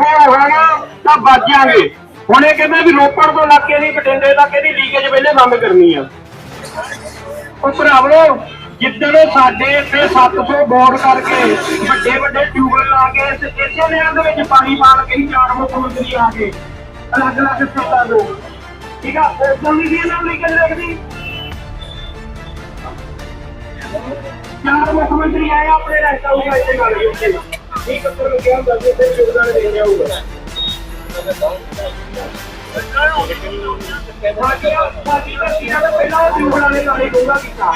ਫੇਰ ਹੋਣਾ ਤਾਂ ਬਚ ਹੁਣ ਇਹ ਕਹਿੰਦੇ ਵੀ ਰੋਪੜ ਤੋਂ ਇਲਾਕੇ ਦੀ ਬਠਿੰਡੇ ਤੱਕ ਇਹਦੀ ਲੀਕੇਜ ਪਹਿਲੇ ਬੰਦ ਕਰਨੀ ਆ। ਉਹ ਭਰਾਵੋ ਜਿੱਦਣ ਸਾਡੇ ਇੱਥੇ 700 ਬੋਰ ਕਰਕੇ ਵੱਡੇ ਵੱਡੇ ਟਿਊਬਲ ਲਾ ਕੇ ਇਸੇ ਨਹਿਰ ਦੇ ਵਿੱਚ ਪਾਣੀ ਪਾਣ ਕੇ ਹੀ ਚਾਰ ਮੁੱਖ ਮੰਤਰੀ ਆ ਕੇ ਅਲੱਗ ਅਲੱਗ ਸਟੇਟਾਂ ਤੋਂ। ਠੀਕ ਆ? ਉਦੋਂ ਵੀ ਇਹਨਾਂ ਨੂੰ ਲੀਕੇਜ ਦੇਖਦੀ। ਚਾਰ ਮੁੱਖ ਮੰਤਰੀ ਆਏ ਆਪਣੇ ਰਹਿਤਾ ਹੋਊਗਾ ਇੱਥੇ ਗੱਲ ਕੀਤੀ ਠੀਕ ਕਰ ਕੇ ਕਿਹਾ ਹੁੰਦਾ ਸੀ ਤੇ ਯੋਗਦਾਨ ਦੇ ਰਿਹਾ ਹੋਊਗਾ ਬਾਕੀ ਬਾਕੀ ਦਾ ਸੀਨਾ ਦਾ ਪਹਿਲਾਂ ਟਿਊਬਲ ਵਾਲੇ ਨਾਲੇ ਕਹੂਗਾ ਕੀਤਾ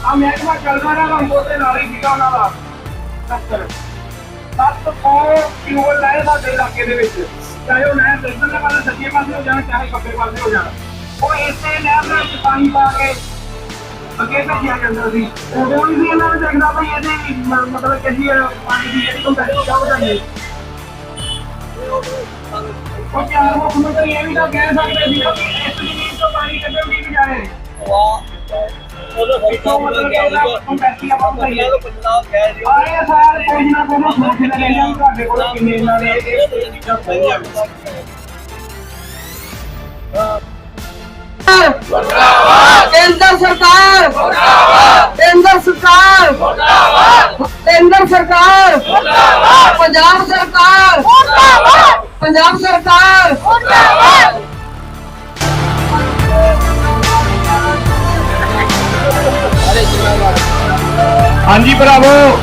ਆ ਮਹਿਕਮਾ ਚੱਲਦਾ ਰਿਹਾ ਲੰਬੋ ਤੇ ਨਾਲ ਹੀ ਸੀਗਾ ਉਹਨਾਂ ਦਾ ਦਫ਼ਤਰ ਸੱਤ ਸੌ ਟਿਊਬਲ ਲਾਏ ਸਾਡੇ ਇਲਾਕੇ ਦੇ ਵਿੱਚ ਚਾਹੇ ਉਹ ਨਹਿਰ ਦੇ ਇੱਧਰਲੇ ਪਾਸੇ ਸੱਜੇ ਪਾਸੇ ਹੋ ਜਾਣ ਚਾਹੇ ਖੱਬੇ ਪਾਸੇ ਹੋ ਜਾਣ ਉਹ ਇਸੇ ਨਹਿਰ ਦੇ ਵਿੱਚ ਪਾਣੀ ਪਾ ਕੇ ਅੱਗੇ ਭੇਜਿਆ ਜਾਂਦਾ ਸੀ? ਉਦੋਂ ਵੀ ਸੀ ਇਹਨਾਂ ਨੂੰ ਦੇਖਦਾ ਭਈ ਇਹਦੀ ਮ- ਮਤਲਬ ਕਿ ਜੀ ਪਾਣੀ ਦੀ ਜਿਹੜੀ ਕੰਪੈਨੀ ਚਾਹ ਜਾਂਦੀ ਉਹ ਚਾਰ ਮੁੱਖ ਮੰਤਰੀ ਇਹ ਵੀ ਤਾਂ ਕਹਿ ਸਕਦੇ ਸੀ ਕਿ ਇਸ ਜ਼ਮੀਨ ਤੋਂ ਪਾਣੀ ਕੱਢਣ ਦੀ ਬਜਾਏ ਇੱਥੋਂ ਮਤਲਬ ਕਿ ਉਹਦਾ ਕੰਪੈਨੀ ਆਪਾਂ ਬਤਾਈਏ ਆਏ ਸਾਲ ਕੋਈ ਨਾ ਕੋਈ ਸੋਚ ਲੈ ਜਾਂ ਤੁਹਾਡੇ ਕੋਲ ਕਿੰਨੇ ਇਹਨਾਂ ਨੇ ਇਹ ਇਹ ਕੇਂਦਰ ਸਰਕਾਰ। ਮੁਰਦਾਬਾਦ। ਕੇਂਦਰ ਸਰਕਾਰ। ਮੁਰਦਾਬਾਦ। ਕੇਂਦਰ ਸਰਕਾਰ। ਮੁਰਦਾਬਾਦ। ਪੰਜਾਬ ਸਰਕਾਰ। ਮੁਰਦਾਬਾਦ। ਪੰਜਾਬ ਸਰਕਾਰ। ਮੁਰਦਾਬਾਦ। ਹਾਂਜੀ ਭਰਾਵੋ।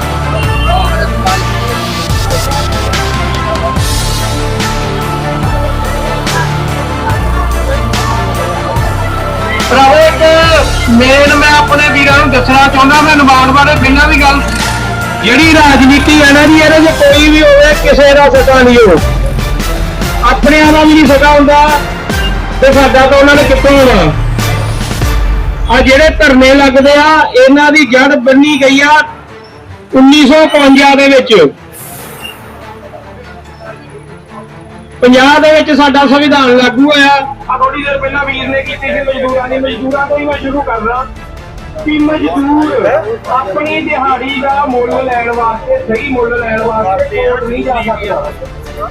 ਮੇਨ ਮੈਂ ਆਪਣੇ ਵੀਰਾਂ ਨੂੰ ਦੱਸਣਾ ਚਾਹੁੰਦਾ, ਮੈਂ ਨਵਾਨ ਬਾਰੇ ਪਹਿਲਾਂ ਵੀ ਗੱਲ ਜਿਹੜੀ ਰਾਜਨੀਤੀ ਹੈ ਨਾ, ਜੀ ਇਹਦੇ 'ਚ ਕੋਈ ਵੀ ਹੋਵੇ, ਕਿਸੇ ਦਾ ਸਕਾ ਨਹੀਂ ਹੋ ਆਪਣਿਆਂ ਦਾ ਵੀ ਨਹੀਂ ਸਕਾ ਹੁੰਦਾ ਤੇ ਸਾਡਾ ਤਾਂ ਉਹਨਾਂ ਨੇ ਕਿੱਥੋਂ ਹੋਣਾ ਆ ਜਿਹੜੇ ਧਰਨੇ ਲੱਗਦੇ ਆ, ਇਹਨਾਂ ਦੀ ਜੜ ਬੰਨੀ ਗਈ ਆ 1955 ਦੇ ਵਿੱਚ। ਪੰਜਾਬ ਦੇ ਵਿੱਚ ਸਾਡਾ ਸੰਵਿਧਾਨ ਲਾਗੂ ਹੋਇਆ। ਆ ਥੋੜੀ ਦੇਰ ਪਹਿਲਾਂ ਵੀਰ ਨੇ ਕੀਤੀ ਸੀ ਮਜ਼ਦੂਰਾਂ ਦੀ। ਮਜ਼ਦੂਰਾਂ ਤੋਂ ਹੀ ਮੈਂ ਸ਼ੁਰੂ ਕਰਦਾ ਕਿ ਮਜ਼ਦੂਰ ਆਪਣੀ ਦਿਹਾੜੀ ਦਾ ਮੁੱਲ ਲੈਣ ਵਾਸਤੇ ਸਹੀ ਮੁੱਲ ਲੈਣ ਵਾਸਤੇ ਕੋਰਟ ਨਹੀਂ ਜਾ ਸਕਦਾ।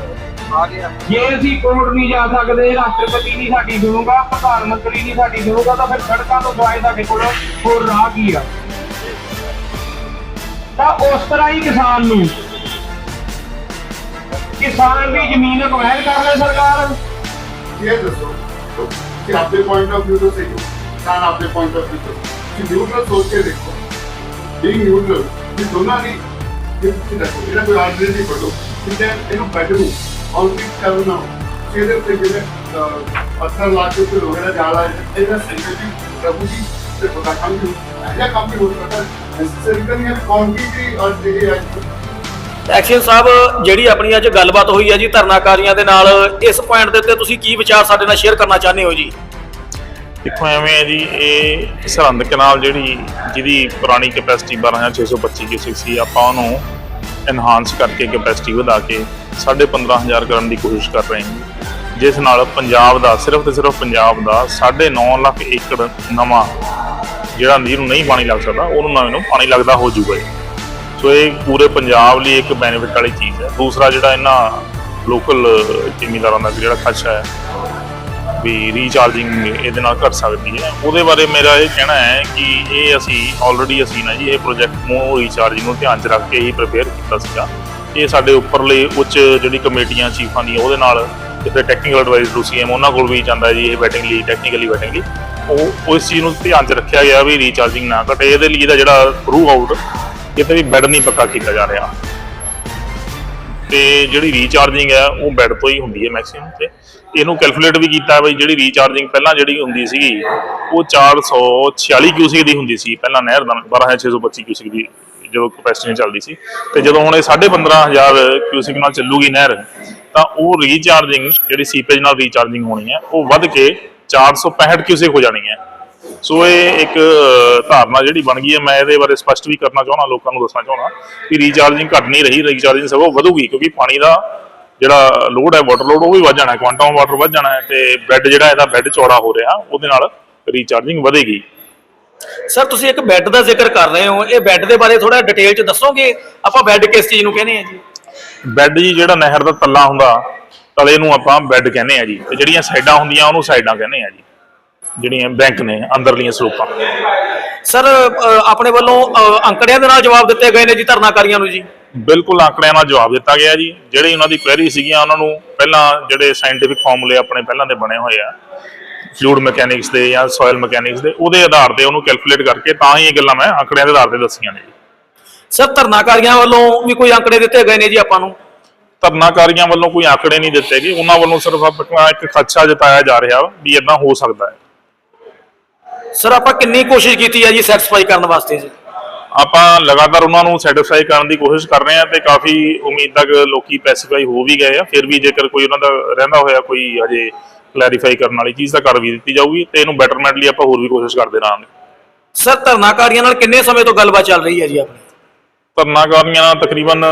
ਜੇ ਅਸੀਂ ਕੋਰਟ ਨਹੀਂ ਜਾ ਸਕਦੇ ਰਾਸ਼ਟਰਪਤੀ ਨਹੀਂ ਸਾਡੀ ਸੁਣੂਗਾ ਪ੍ਰਧਾਨ ਮੰਤਰੀ ਨਹੀਂ ਸਾਡੀ ਸੁਣੂਗਾ ਤਾਂ ਫਿਰ ਸੜਕਾਂ ਤੋਂ ਦਵਾਈ ਸਾਡੇ ਕੋਲ ਹੋਰ ਰਾਹ ਕੀ ਆ? ਤਾਂ ਉਸ ਤਰ੍ਹਾਂ ਹੀ ਕਿਸਾਨ ਨੂੰ ਕਿਸਾਨ ਦੀ ਜ਼ਮੀਨ ਅਕਵਾਇਰ ਕਰ ਲੈ ਸਰਕਾਰ? ਇਹ ਦੱਸੋ। ਕਿ ਆਪਣੇ ਪੁਆਇੰਟ ਆਫ ਵਿਊ ਤੋਂ ਸਹੀ ਹੋ। ਕਿਸਾਨ ਆਪਣੇ ਪੁਆਇੰਟ ਆਫ ਵਿਊ ਤੋਂ। ਕਿ ਨਿਊਟਰਲ ਸੋਚ ਕੇ ਦੇਖੋ। ਬੀਇੰਗ ਨਿਊਟਰਲ ਇਹ ਦੋਨਾਂ ਨੇ ਕਿ ਦੇਖੋ ਇਹਨਾਂ ਕੋਈ ਆਲਟਰਨੇਟਿਵ ਫੜੋ ਕਿਤੇ ਇਹਨੂੰ ਬੈਠੋ। ਆਲਟਰਨੇਟ ਕਰਨਾ ਇਹਦੇ ਉੱਤੇ ਜਿਹੜੇ ਪੱਥਰ ਲਾ ਕੇ ਤੇ ਲੋਹੇ ਦਾ ਜਾਲ ਆ ਇਹਦਾ ਸੈਂਸਿਟਿਵ ਪ੍ਰਭੂ ਜੀ, ਤੇ ਪਤਾ ਕੰਮ ਨਹੀਂ ਇਹ ਕੰਮ ਵੀ ਹੋ ਸਕਦਾ। ਹੈ ਸਿਰਕਲ ਇਹ ਕੌਣ ਕੀ ਜੀ ਔਰ ਇਹ ਐਕਸ਼ਨ ਸਾਹਿਬ, ਜਿਹੜੀ ਆਪਣੀ ਅੱਜ ਗੱਲਬਾਤ ਹੋਈ ਹੈ ਜੀ ਧਰਨਾਕਾਰੀਆਂ ਦੇ ਨਾਲ, ਇਸ ਪੁਆਇੰਟ ਦੇ ਉੱਤੇ ਤੁਸੀਂ ਕੀ ਵਿਚਾਰ ਸਾਡੇ ਨਾਲ ਸ਼ੇਅਰ ਕਰਨਾ ਚਾਹੁੰਦੇ ਹੋ ਜੀ? ਦੇਖੋ, ਐਵੇਂ ਹੈ ਜੀ, ਇਹ ਸਰਹੰਦ ਕਨਾਲ ਜਿਹੜੀ, ਜਿਹਦੀ ਪੁਰਾਣੀ ਕੈਪੈਸਿਟੀ 12625 ਕਿਊਸਿਕ ਸੀ, ਆਪਾਂ ਉਹਨੂੰ ਐਨਹਾਂਸ ਕਰਕੇ ਕੈਪੈਸਿਟੀ ਵਧਾ ਕੇ 15500 ਕਰਨ ਦੀ ਕੋਸ਼ਿਸ਼ ਕਰ ਰਹੇ ਹਾਂ ਜਿਸ ਨਾਲ ਪੰਜਾਬ ਦਾ, ਸਿਰਫ ਤੇ ਸਿਰਫ ਪੰਜਾਬ ਦਾ 9.5 ਲੱਖ ਏਕੜ ਨਵਾਂ ਜਿਹੜਾ ਨੀਰ ਨੂੰ ਨਹੀਂ ਪਾਣੀ ਲੱਗ ਸਕਦਾ, ਉਹਨੂੰ ਨਵੇਂ ਨੂੰ ਪਾਣੀ ਲੱਗਦਾ ਹੋ ਜਾਊਗਾ ਸੋ ਇਹ ਪੂਰੇ ਪੰਜਾਬ ਲਈ ਇੱਕ ਬੈਨੀਫਿਟ ਵਾਲੀ ਚੀਜ਼ ਹੈ। ਦੂਸਰਾ ਜਿਹੜਾ ਇਹਨਾਂ ਲੋਕਲ ਜ਼ਿਮੀਂਦਾਰਾਂ ਦਾ ਜਿਹੜਾ ਖਰਚਾ ਹੈ, ਵੀ ਰੀਚਾਰਜਿੰਗ ਇਹਦੇ ਨਾਲ ਘਟ ਸਕਦੀ ਹੈ। ਉਹਦੇ ਬਾਰੇ ਮੇਰਾ ਇਹ ਕਹਿਣਾ ਹੈ ਕਿ ਇਹ ਅਸੀਂ ਆਲਰੇਡੀ ਅਸੀਂ ਨਾ ਜੀ ਇਹ ਪ੍ਰੋਜੈਕਟ ਨੂੰ ਰੀਚਾਰਜਿੰਗ ਨੂੰ ਧਿਆਨ 'ਚ ਰੱਖ ਕੇ ਹੀ ਪ੍ਰਪੇਅਰ ਕੀਤਾ ਸੀਗਾ। ਇਹ ਸਾਡੇ ਉੱਪਰਲੇ ਉੱਚ ਜਿਹੜੀ ਕਮੇਟੀਆਂ ਚੀਫਾਂ ਦੀਆਂ ਉਹਦੇ ਨਾਲ ਤੇ ਫਿਰ ਟੈਕਨੀਕਲ ਐਡਵਾਈਜ਼ਰ ਸੀਐਮ ਉਹਨਾਂ ਕੋਲ ਵੀ ਜਾਂਦਾ ਜੀ ਇਹ ਬੈਟਿੰਗ ਲਈ ਟੈਕਨੀਕਲੀ ਵੈਟਿੰਗ ਲਈ। ਉਹ ਉਸ ਚੀਜ਼ ਨੂੰ ਧਿਆਨ 'ਚ ਰੱਖਿਆ ਗਿਆ ਵੀ ਰੀਚਾਰਜਿੰਗ ਨਾ ਘਟੇ। ਇਹਦੇ ਲਈ ਇਹਦਾ ਜਿਹੜਾ ਥਰੂ ਆਊਟ ਕਿਤੇ ਵੀ ਬੈੱਡ ਨਹੀਂ ਪੱਕਾ ਕੀਤਾ ਜਾ ਰਿਹਾ। ਤੇ ਜਿਹੜੀ ਰੀਚਾਰਜਿੰਗ ਹੈ, ਉਹ ਬੈੱਡ ਤੋਂ ਹੀ ਹੁੰਦੀ ਹੈ ਮੈਕਸਿਮਮ ਤੇ। ਇਹਨੂੰ ਕੈਲਕੂਲੇਟ ਵੀ ਕੀਤਾ ਬਈ ਜਿਹੜੀ ਰੀਚਾਰਜਿੰਗ ਪਹਿਲਾਂ ਜਿਹੜੀ ਹੁੰਦੀ ਸੀਗੀ, ਉਹ 446 ਕਿਊਸਿਕ ਦੀ ਹੁੰਦੀ ਸੀ, ਪਹਿਲਾਂ ਨਹਿਰ ਦਾ 12625 ਕਿਊਸਿਕ ਦੀ ਜਦੋਂ ਕਪੈਸਿਟੀ ਚੱਲਦੀ ਸੀ। ਤੇ ਜਦੋਂ ਹੁਣ ਇਹ 15500 ਕਿਊਸਿਕ ਨਾਲ ਚੱਲੂਗੀ ਨਹਿਰ, ਤਾਂ ਉਹ ਰੀਚਾਰਜਿੰਗ ਜਿਹੜੀ ਸੀਪੇਜ ਨਾਲ ਰੀਚਾਰਜਿੰਗ ਹੋਣੀ ਹੈ, ਉਹ ਵੱਧ ਕੇ 465 ਕਿਊਸਿਕ ਹੋ ਜਾਣੀ ਹੈ। ਸੋ ਇਹ ਇੱਕ ਧਾਰਨਾ ਜਿਹੜੀ ਬਣ ਗਈ ਹੈ ਮੈਂ ਇਹਦੇ ਬਾਰੇ ਸਪਸ਼ਟ ਵੀ ਕਰਨਾ ਚਾਹੁੰਦਾ ਲੋਕਾਂ ਨੂੰ ਦੱਸਣਾ ਚਾਹੁੰਦਾ ਕਿ ਰੀਚਾਰਜਿੰਗ ਘਟ ਨਹੀਂ ਰਹੀ ਰੀਚਾਰਜਿੰਗ ਸਗੋਂ ਵਧੂਗੀ ਕਿਉਂਕਿ ਪਾਣੀ ਦਾ ਜਿਹੜਾ ਲੋਡ ਹੈ ਵਾਟਰ ਲੋਡ ਉਹ ਵੀ ਵੱਧ ਜਾਣਾ ਕੁਆਂਟਮ ਵਾਟਰ ਵੱਧ ਜਾਣਾ ਤੇ ਬੈੱਡ ਜਿਹੜਾ ਇਹਦਾ ਬੈੱਡ ਚੌੜਾ ਹੋ ਰਿਹਾ ਉਹਦੇ ਨਾਲ ਰੀਚਾਰਜਿੰਗ ਵਧੇਗੀ। ਸਰ ਤੁਸੀਂ ਇੱਕ ਬੈੱਡ ਦਾ ਜ਼ਿਕਰ ਕਰ ਰਹੇ ਹੋ ਇਹ ਬੈੱਡ ਦੇ ਬਾਰੇ ਥੋੜਾ ਡਿਟੇਲ ਚ ਦੱਸੋਗੇ? ਆਪਾਂ ਬੈੱਡ ਕਿਸ ਚੀਜ਼ ਨੂੰ ਕਹਿੰਦੇ ਆ ਜੀ? ਬੈੱਡ ਜੀ ਜਿਹੜਾ ਨਹਿਰ ਦਾ ਤੱਲਾ ਹੁੰਦਾ ਤਲੇ ਨੂੰ ਆਪਾਂ ਬੈੱਡ ਕਹਿੰਦੇ ਆ ਜੀ ਤੇ ਜਿਹੜੀਆਂ ਸਾਈਡਾਂ ਹੁੰਦੀਆਂ ਉਹਨੂੰ ਸਾਈਡਾਂ ਕਹਿੰਦੇ ਆ ਜੀ। ਜਿਹੜੀਆਂ ਬੈਂਕ ਨੇ ਅੰਦਰਲੀਆਂ ਸਰੂਪਾਂ ਸਰ ਆਪਣੇ ਵੱਲੋਂ ਅੰਕੜਿਆਂ ਦੇ ਨਾਲ ਜਵਾਬ ਦਿੱਤੇ ਗਏ ਨੇ ਜੀ ਧਰਨਾਕਾਰੀਆਂ ਨੂੰ ਜੀ? ਬਿਲਕੁਲ ਅੰਕੜਿਆਂ ਨਾਲ ਜਵਾਬ ਦਿੱਤਾ ਗਿਆ ਜੀ। ਜਿਹੜੇ ਉਹਨਾਂ ਦੀ ਕੁਐਰੀ ਸੀਗੀਆਂ ਉਹਨਾਂ ਨੂੰ ਪਹਿਲਾਂ ਜਿਹੜੇ ਸਾਇੰਟਿਫਿਕ ਫਾਰਮੂਲੇ ਆਪਣੇ ਪਹਿਲਾਂ ਦੇ ਬਣੇ ਹੋਏ ਆ। ਫਲੂਡ ਮਕੈਨਿਕਸ ਦੇ ਜਾਂ ਸੋਇਲ ਮਕੈਨਿਕਸ ਦੇ ਉਹਦੇ ਆਧਾਰ ਤੇ ਉਹਨੂੰ ਕੈਲਕੂਲੇਟ ਕਰਕੇ ਤਾਂ ਹੀ ਇਹ ਗੱਲਾਂ ਮੈਂ ਅੰਕੜਿਆਂ ਦੇ ਆਧਾਰ ਤੇ ਦੱਸੀਆਂ ਨੇ ਸਰ ਧਰਨਾਕਾਰੀਆਂ ਵੱਲੋਂ ਵੀ ਕੋਈ ਅੰਕੜੇ ਦਿੱਤੇ ਗਏ ਨੇ ਜੀ ਆਪਾਂ ਨੂੰ? ਧਰਨਾਕਾਰੀਆਂ ਵੱਲੋਂ ਕੋਈ ਅੰਕੜੇ ਨਹੀਂ ਦਿੱਤੇ ਗਏ। ਉਹਨਾਂ ਵੱਲੋਂ ਸਿਰਫ ਇੱਕ ਖਦਸ਼ਾ ਜਤਾਇਆ ਜਾ ਰਿਹਾ ਵੀ ਇਦਾਂ ਹੋ ਸਕਦਾ ਹੈ। ਸਰ ਆਪਾਂ ਕਿੰਨੀ ਕੋਸ਼ਿਸ਼ ਕੀਤੀ ਹੈ ਜੀ ਸੈਟੀਸਫਾਈ ਕਰਨ ਵਾਸਤੇ ਜੀ? ਆਪਾਂ ਲਗਾਤਾਰ ਉਹਨਾਂ ਨੂੰ ਸੈਟੀਸਫਾਈ ਕਰਨ ਦੀ ਕੋਸ਼ਿਸ਼ ਕਰ ਰਹੇ ਹਾਂ ਤੇ ਕਾਫੀ ਉਮੀਦ ਤੱਕ ਲੋਕੀ ਪੈਸੀਫਾਈ ਹੋ ਵੀ ਗਏ ਆ। ਫਿਰ ਵੀ ਜੇਕਰ ਕੋਈ ਉਹਨਾਂ ਦਾ ਰਹਿੰਦਾ ਹੋਇਆ ਕੋਈ ਅਜੇ ਕਲੈਰੀਫਾਈ ਕਰਨ ਵਾਲੀ ਚੀਜ਼ ਤਾਂ ਕਰ ਵੀ ਦਿੱਤੀ ਜਾਊਗੀ ਤੇ ਇਹਨੂੰ ਬੈਟਰਮੈਂਟ ਲਈ ਆਪਾਂ ਹੋਰ ਵੀ ਕੋਸ਼ਿਸ਼ ਕਰਦੇ ਰਹਾਂਗੇ। ਸਰ ਧਰਨਾਕਾਰੀਆਂ ਨਾਲ ਕਿੰਨੇ ਸਮੇਂ ਤੋਂ ਗੱਲਬਾਤ ਚੱਲ ਰਹੀ ਹੈ ਜੀ ਆਪਣੀ? ਧਰਨਾਕਾਰੀਆਂ ਨਾਲ ਤਕਰੀਬਨ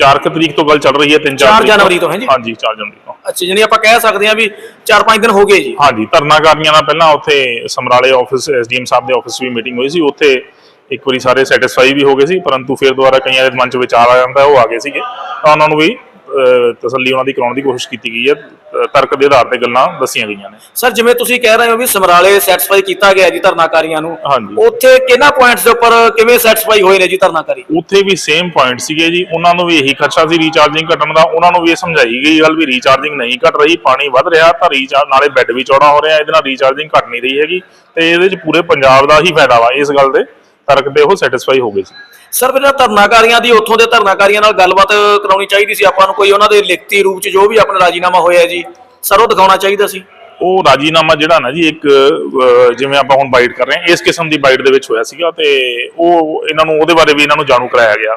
4 ਤਰੀਕ ਤੋਂ ਗੱਲ ਚੱਲ ਰਹੀ ਹੈ 3-4 ਚਾਰ ਜਨਵਰੀ ਤੋਂ, ਹੈਂ ਜੀ? ਹਾਂਜੀ 4 ਜਨਵਰੀ ਤੋਂ। ਅੱਛਾ ਜਾਨੀ ਆਪਾਂ ਕਹਿ ਸਕਦੇ ਹਾਂ ਵੀ 4-5 ਦਿਨ ਹੋ ਗਏ ਜੀ। ਹਾਂਜੀ ਧਰਨਾਕਾਰੀਆਂ ਨਾਲ ਪਹਿਲਾਂ ਉੱਥੇ ਸਮਰਾਲੇ ਆਫਿਸ ਐਸਡੀਐਮ ਸਾਹਿਬ ਦੇ ਆਫਿਸ ਵੀ ਮੀਟਿੰਗ ਹੋਈ ਸੀ। ਉੱਥੇ ਇੱਕ ਵਾਰੀ ਸਾਰੇ ਸੈਟੀਸਫਾਈ ਵੀ ਹੋ ਗਏ ਸੀ, ਪਰੰਤੂ ਫਿਰ ਦੁਬਾਰਾ ਕਈਆਂ ਦੇ ਮਨ 'ਚ ਵਿਚਾਰ ਆ ਜਾਂਦਾ, ਉਹ ਆ ਗਏ ਸੀਗੇ। ਤਾਂ ਉਹਨਾਂ ਨੂੰ ਵੀ ਤਸੱਲੀ ਉਹਨਾਂ ਦੀ ਕਰਾਉਣ ਦੀ ਕੋਸ਼ਿਸ਼ ਕੀਤੀ ਗਈ ਹੈ। ਤਰਕ ਦੇ ਆਧਾਰ ਤੇ ਗੱਲਾਂ ਦੱਸੀਆਂ ਗਈਆਂ ਨੇ। ਸਰ ਜਿਵੇਂ ਤੁਸੀਂ ਕਹਿ ਰਹੇ ਹੋ ਵੀ ਸਮਰਾਲੇ ਸੈਟੀਸਫਾਈ ਕੀਤਾ ਗਿਆ ਜੀ ਧਰਨਾਕਾਰੀਆਂ ਨੂੰ ਹਾਂਜੀ। ਉੱਥੇ ਕਿਹਨਾਂ ਪੁਆਇੰਟਸ ਦੇ ਉੱਪਰ ਕਿਵੇਂ ਸੈਟੀਸਫਾਈ ਹੋਏ ਨੇ ਜੀ ਧਰਨਾਕਾਰੀ? ਉੱਥੇ ਵੀ ਸੇਮ ਪੁਆਇੰਟ ਸੀਗੇ ਜੀ। ਉਹਨਾਂ ਨੂੰ ਵੀ ਇਹੀ ਖਰਚਾ ਸੀ ਰੀਚਾਰਜਿੰਗ ਘਟਣ ਦਾ। ਉਹਨਾਂ ਨੂੰ ਵੀ ਇਹ ਸਮਝਾਈ ਗਈ ਗੱਲ ਵੀ ਰੀਚਾਰਜਿੰਗ ਨਹੀਂ ਘਟ ਰਹੀ ਪਾਣੀ ਵੱਧ ਰਿਹਾ ਤਾਂ ਰੀਚਾਰਜ ਨਾਲੇ ਬੈੱਡ ਵੀ ਚੌੜਾ ਹੋ ਰਿਹਾ। ਇਹਦੇ ਨਾਲ ਰੀਚਾਰਜਿੰਗ ਘਟ ਨਹੀਂ ਰਹੀ ਹੈਗੀ। ਤੇ ਇਹਦੇ 'ਚ ਪੂਰੇ ਪੰਜਾਬ ਦਾ ਹੀ ਫਾਇਦਾ ਵਾ ਇਸ ਗੱਲ ਦੇ। ਤਰਕ ਤੇ ਉਹ ਸੈਟੀਸਫਾਈ ਹੋ ਗਏ ਸੀ। ਸਰ ਇਹਨਾਂ ਧਰਨਾਕਾਰੀਆਂ ਦੀ ਉੱਥੋਂ ਦੇ ਧਰਨਾਕਾਰੀਆਂ ਨਾਲ ਗੱਲਬਾਤ ਕਰਾਉਣੀ ਚਾਹੀਦੀ ਸੀ। ਆਪਾਂ ਨੂੰ ਕੋਈ ਉਹਨਾਂ ਦੇ ਲਿਖਤੀ ਰੂਪ 'ਚ ਜੋ ਵੀ ਆਪਣਾ ਰਾਜੀਨਾਮਾ ਹੋਇਆ ਜੀ ਸਰ ਉਹ ਦਿਖਾਉਣਾ ਚਾਹੀਦਾ ਸੀ। ਉਹ ਰਾਜੀਨਾਮਾ ਜਿਹੜਾ ਨਾ ਜੀ ਇੱਕ ਜਿਵੇਂ ਆਪਾਂ ਹੁਣ ਬਾਈਟ ਕਰ ਰਹੇ ਹਾਂ ਇਸ ਕਿਸਮ ਦੀ ਬਾਈਟ ਦੇ ਵਿੱਚ ਹੋਇਆ ਸੀਗਾ ਤੇ ਉਹ ਇਹਨਾਂ ਨੂੰ ਉਹਦੇ ਬਾਰੇ ਵੀ ਇਹਨਾਂ ਨੂੰ ਜਾਣੂ ਕਰਾਇਆ ਗਿਆ।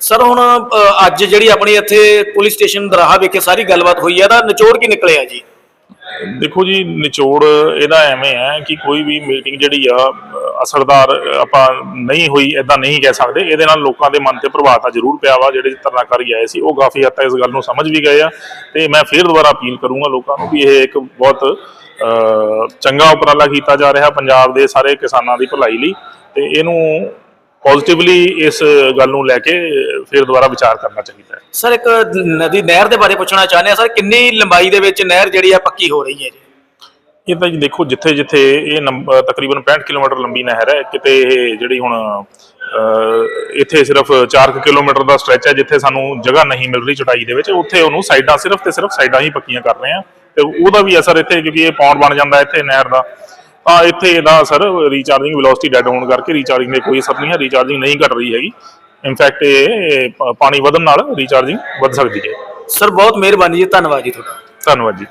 ਸਰ ਹੁਣ ਅੱਜ ਜਿਹੜੀ ਆਪਣੀ ਇੱਥੇ ਪੁਲਿਸ ਸਟੇਸ਼ਨ ਦਰਾਹਾ ਵਿਖੇ ਸਾਰੀ ਗੱਲਬਾਤ ਹੋਈ ਹੈ ਤਾਂ ਨਿਚੋੜ ਕੀ ਨਿਕਲਿਆ ਜੀ? ਦੇਖੋ ਜੀ ਨਿਚੋੜ ਇਹਦਾ ਐਵੇਂ ਹੈ ਕਿ ਕੋਈ ਵੀ ਮੀਟਿੰਗ ਜਿਹੜੀ ਆ ਅਸਰਦਾਰ ਆਪਾਂ ਨਹੀਂ ਹੋਈ ਇਦਾਂ ਨਹੀਂ ਕਹਿ ਸਕਦੇ। ਇਹਦੇ ਨਾਲ ਲੋਕਾਂ ਦੇ ਮਨ ਤੇ ਪ੍ਰਭਾਵ ਤਾਂ ਜ਼ਰੂਰ ਪਿਆ ਵਾ, ਜਿਹੜੇ ਧਰਨਾਕਾਰੀ ਆਏ ਸੀ, ਉਹ ਕਾਫੀ ਹੱਦ ਤੱਕ ਇਸ ਗੱਲ ਨੂੰ ਸਮਝ ਵੀ ਗਏ ਆ। ਤੇ ਮੈਂ ਫਿਰ ਦੁਬਾਰਾ ਅਪੀਲ ਕਰੂੰਗਾ ਲੋਕਾਂ ਨੂੰ ਵੀ ਇਹ ਇੱਕ ਬਹੁਤ ਚੰਗਾ ਉਪਰਾਲਾ ਕੀਤਾ ਜਾ ਰਿਹਾ ਪੰਜਾਬ ਦੇ ਸਾਰੇ ਕਿਸਾਨਾਂ ਦੀ ਭਲਾਈ ਲਈ। ਤੇ ਇਹਨੂੰ ਪੋਜ਼ਿਟਿਵਲੀ ਇਸ ਗੱਲ ਨੂੰ ਲੈ ਕੇ ਫਿਰ ਦੁਬਾਰਾ ਵਿਚਾਰ ਕਰਨਾ ਚਾਹੀਦਾ ਹੈ। ਸਰ, ਇੱਕ ਨਦੀ, ਨਹਿਰ ਦੇ ਬਾਰੇ ਪੁੱਛਣਾ ਚਾਹੁੰਦੇ ਆ ਸਰ, ਕਿੰਨੀ ਲੰਬਾਈ ਦੇ ਵਿੱਚ ਨਹਿਰ ਜਿਹੜੀ ਆ ਪੱਕੀ ਹੋ ਰਹੀ ਹੈ ਜੀ? ਇਹ ਤਾਂ ਜੀ ਦੇਖੋ ਜਿੱਥੇ ਜਿੱਥੇ ਇਹ ਤਕਰੀਬਨ 65 ਕਿਲੋਮੀਟਰ ਲੰਬੀ ਨਹਿਰ ਹੈ ਕਿਤੇ ਇਹ ਜਿਹੜੀ ਹੁਣ ਇੱਥੇ ਸਿਰਫ 4 ਕਿਲੋਮੀਟਰ ਦਾ ਸਟ੍ਰੈਚ ਹੈ ਜਿੱਥੇ ਸਾਨੂੰ ਜਗ੍ਹਾ ਨਹੀਂ ਮਿਲ ਰਹੀ ਚਟਾਈ ਦੇ ਵਿੱਚ ਉੱਥੇ ਉਹਨੂੰ ਸਾਈਡਾਂ ਸਿਰਫ ਤੇ ਸਿਰਫ ਸਾਈਡਾਂ ਹੀ ਪੱਕੀਆਂ ਕਰ ਰਹੇ ਆ ਤੇ ਉਹਦਾ ਵੀ ਅਸਰ ਇੱਥੇ ਕਿਉਂਕਿ ਇਹ ਪੌਂਡ ਬਣ ਜਾਂਦਾ ਇੱਥੇ ਨਹਿਰ ਦਾ। ਤਾਂ ਇੱਥੇ ਇਹਦਾ ਅਸਰ ਰੀਚਾਰਜਿੰਗ ਵੈਲੋਸਿਟੀ ਡੈਡ ਹੋਣ ਕਰਕੇ ਰੀਚਾਰਜਿੰਗ ਦੇ ਕੋਈ ਅਸਰ ਨਹੀਂ ਹੈ ਰੀਚਾਰਜਿੰਗ ਨਹੀਂ ਘਟ ਰਹੀ ਹੈਗੀ। ਇਨਫੈਕਟ ਇਹ ਪਾਣੀ ਵਧਣ ਨਾਲ ਰੀਚਾਰਜਿੰਗ ਵੱਧ ਸਕਦੀ ਹੈ। ਸਰ ਬਹੁਤ ਮਿਹਰਬਾਨੀ ਜੀ ਧੰਨਵਾਦ ਜੀ ਤੁਹਾਡਾ। ਧੰਨਵਾਦ ਜੀ।